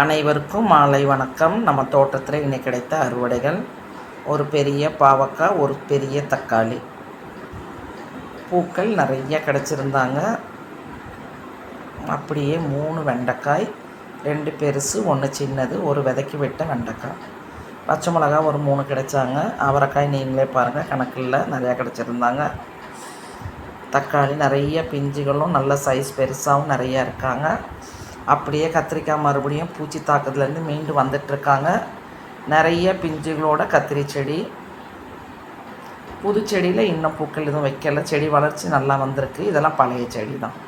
அனைவருக்கும் மாலை வணக்கம். நம்ம தோட்டத்தில் இன்னைக்கு கிடைத்த அறுவடைகள். ஒரு பெரிய பாவக்காய் ஒரு பெரிய தக்காளி. பூக்கள் நிறைய கிடச்சிருந்தாங்க. அப்படியே மூணு வெண்டைக்காய் ரெண்டு பெருசு ஒன்று சின்னது ஒரு விதைக்கு விட்ட வெண்டைக்காய். பச்சை மிளகா ஒரு மூணு கிடைச்சாங்க. அவரைக்காய் நீங்களே பாருங்கள் கணக்கில் நிறையா கிடச்சிருந்தாங்க. தக்காளி நிறைய பிஞ்சுகளும் நல்ல சைஸ் பெருசாகவும் நிறையா இருக்காங்க. அப்படியே கத்திரிக்காய் மறுபடியும் பூச்சி தாக்கத்துலேருந்து மீண்டு வந்துட்டுருக்காங்க. நிறைய பிஞ்சுகளோட கத்திரி செடி. புது செடியில் இன்னும் பூக்கள் எதுவும் வைக்கல. செடி வளர்ச்சி நல்லா வந்திருக்கு. இதெல்லாம் பழைய செடி தான்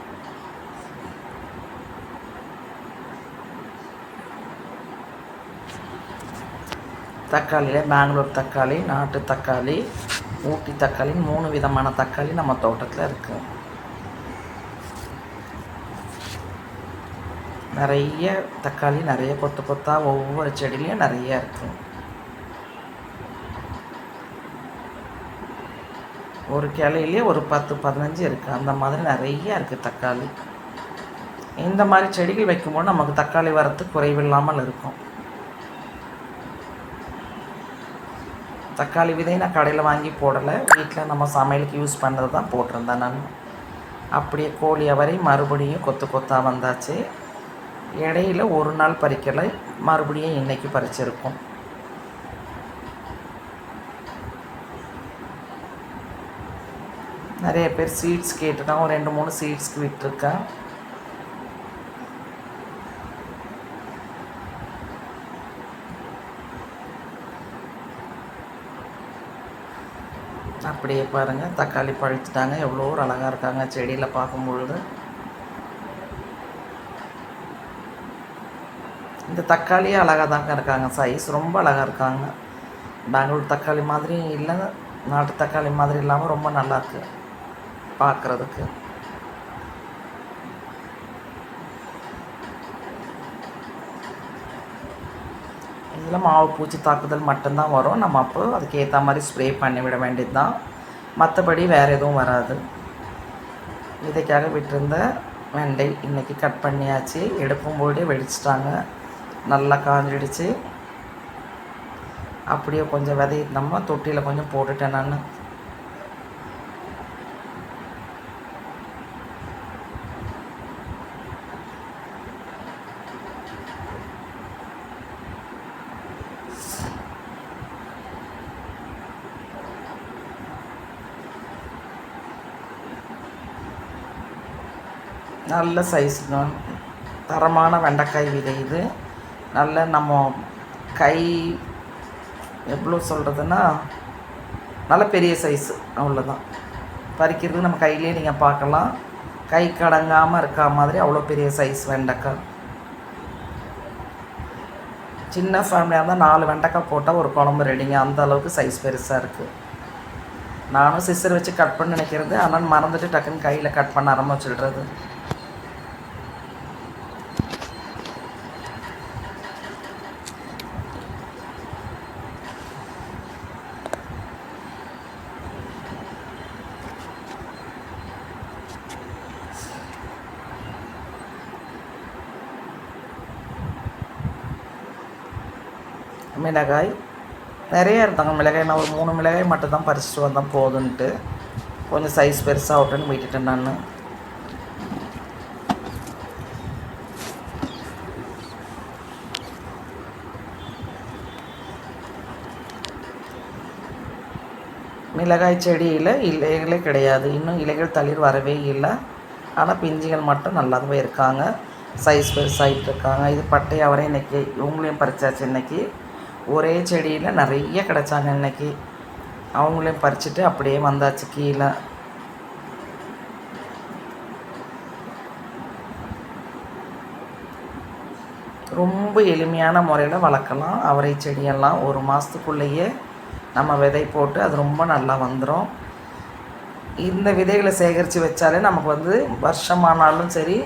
தக்காளியில் பெங்களூர் தக்காளி நாட்டு தக்காளி ஊட்டி தக்காளி மூணு விதமான தக்காளி நம்ம தோட்டத்தில் இருக்குது நிறைய தக்காளி நிறைய கொத்து கொத்தா ஒவ்வொரு செடியிலையும் நிறைய இருக்குது ஒரு கிளையிலே ஒரு பத்து பதினஞ்சு இருக்குது அந்த மாதிரி நிறைய இருக்குது தக்காளி. இந்த மாதிரி செடிகள் வைக்கும்போது நமக்கு தக்காளி வரத்து குறைவில்லாமல் இருக்கும். தக்காளி விதை நான் கடையில் வாங்கி போடலை. வீட்டில் நம்ம சமையலுக்கு யூஸ் பண்ணது தான் போட்டிருந்தேன் நான். அப்படியே கோழி அவரை மறுபடியும் கொத்து கொத்தாக வந்தாச்சு. இடையில ஒரு நாள் பறிக்கலை மறுபடியும் இன்றைக்கி பறிச்சிருக்கோம். நிறைய பேர் சீட்ஸ் கேட்டுட்டான் ஒரு ரெண்டு மூணு சீட்ஸ்க்கு விட்டுருக்கேன். அப்படியே பாருங்கள் தக்காளி பழுத்துட்டாங்க எவ்வளோ ஒரு அழகாக இருக்காங்க செடியில் பார்க்கும் இந்த தக்காளியே அழகாக தாங்க இருக்காங்க சைஸ் ரொம்ப அழகாக இருக்காங்க. பெங்களூர் தக்காளி மாதிரியும் இல்லை நாட்டு தக்காளி மாதிரி இல்லாமல் ரொம்ப நல்லா இருக்கு பார்க்குறதுக்கு இதில் மாவு பூச்சி தாக்குதல் மட்டும்தான் வரும். நம்ம அப்போ அதுக்கேற்ற மாதிரி ஸ்ப்ரே பண்ணி விட வேண்டியது தான் மற்றபடி வேறு எதுவும் வராது. விதைக்காக விட்டிருந்த வெண்டை இன்றைக்கி கட் பண்ணியாச்சு. எடுக்கும்போதே வெடிச்சிட்டாங்க. நல்லா காஞ்சிடுச்சு. அப்படியே கொஞ்சம் விதை நம்ம தொட்டியில் கொஞ்சம் போட்டுட்டேன் நான். நல்ல சைஸ் தான். தரமான வெண்டைக்காய் விதை இது. நல்ல நம்ம கை எவ்வளோ சொல்கிறதுன்னா நல்ல பெரிய சைஸு அவ்வளோதான் பறிக்கிறது நம்ம கையிலே நீங்கள் பார்க்கலாம். கை கடங்காமல் இருக்கா மாதிரி அவ்வளோ பெரிய சைஸ் வெண்டைக்காய். சின்ன ஃபேமிலியாக இருந்தால் நாலு வெண்டைக்காய் போட்டால் ஒரு குழம்பு ரெடிங்க அந்த அளவுக்கு சைஸ் பெருசாக இருக்குது நானும் சிசர் வச்சு கட் பண்ண நினைக்கிறது. ஆனால் மறந்துட்டு டக்குன்னு கையில் கட் பண்ண ஆரம்பிச்சிடுறது. மிளகாய். நிறைய இருந்தாங்க மிளகாய் நான் ஒரு மூணு மிளகாய் மட்டும் தான் பறிச்சுட்டு வந்தேன் போதுன்ட்டு கொஞ்சம் சைஸ் பெருசாக விட்டுன்னு விட்டுட்டேன் நான். மிளகாய் செடியில் இலைகளே கிடையாது. இன்னும் இலைகள் தளிர் வரவே இல்லை. ஆனால் பிஞ்சுகள் மட்டும் நல்லாவே இருக்காங்க. சைஸ் பெருசாகிட்டு இருக்காங்க. இது பட்டை அவரை இன்றைக்கி இவங்களையும் பறிச்சாச்சு இன்றைக்கி ஒரே செடியில் நிறைய கிடச்சாங்க இன்றைக்கி அவங்களையும் பறிச்சுட்டு அப்படியே வந்தாச்சு கீழே. ரொம்ப எளிமையான முறையில் வளர்க்கலாம். அவரை செடியெல்லாம் ஒரு மாதத்துக்குள்ளேயே நம்ம விதை போட்டு அது ரொம்ப நல்லா வந்துடும் இந்த விதைகளை சேகரித்து வச்சாலே நமக்கு வந்து வருஷமானாலும் சரி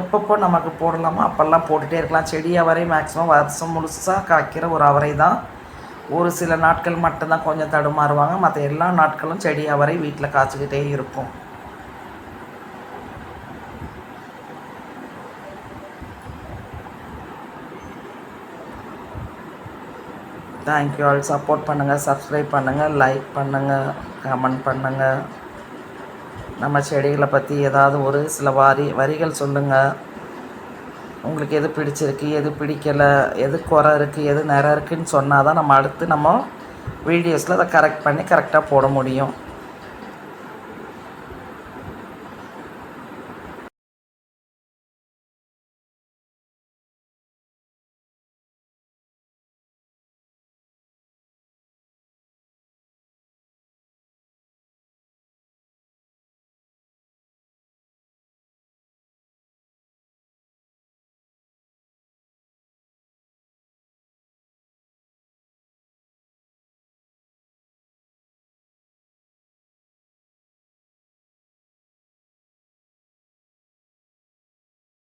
எப்பப்போ நமக்கு போடலாமோ அப்போல்லாம் போட்டுகிட்டே இருக்கலாம். செடி அவரை மேக்ஸிமம் வருஷம் முழுசாக காய்க்கிற ஒரு அவரை தான். ஒரு சில நாட்கள் மட்டும்தான் கொஞ்சம் தடுமாறுவாங்க. மற்ற எல்லா நாட்களும் செடி அவரை வீட்டில் காய்ச்சிக்கிட்டே இருக்கும். தேங்க்யூ ஆல் சப்போர்ட் பண்ணுங்கள் சப்ஸ்கிரைப் பண்ணுங்கள் லைக் பண்ணுங்கள் கமெண்ட் பண்ணுங்கள் நம்ம செடிகளை பற்றி ஏதாவது ஒரு சில வாரி வரிகள் சொல்லுங்கள் உங்களுக்கு எது பிடிச்சிருக்கு எது பிடிக்கலை எது குறை இருக்குது எது நிறை இருக்குதுன்னு சொன்னால் தான் நம்ம அடுத்து நம்ம வீடியோஸில் அதை கரெக்ட் பண்ணி கரெக்டாக போட முடியும்.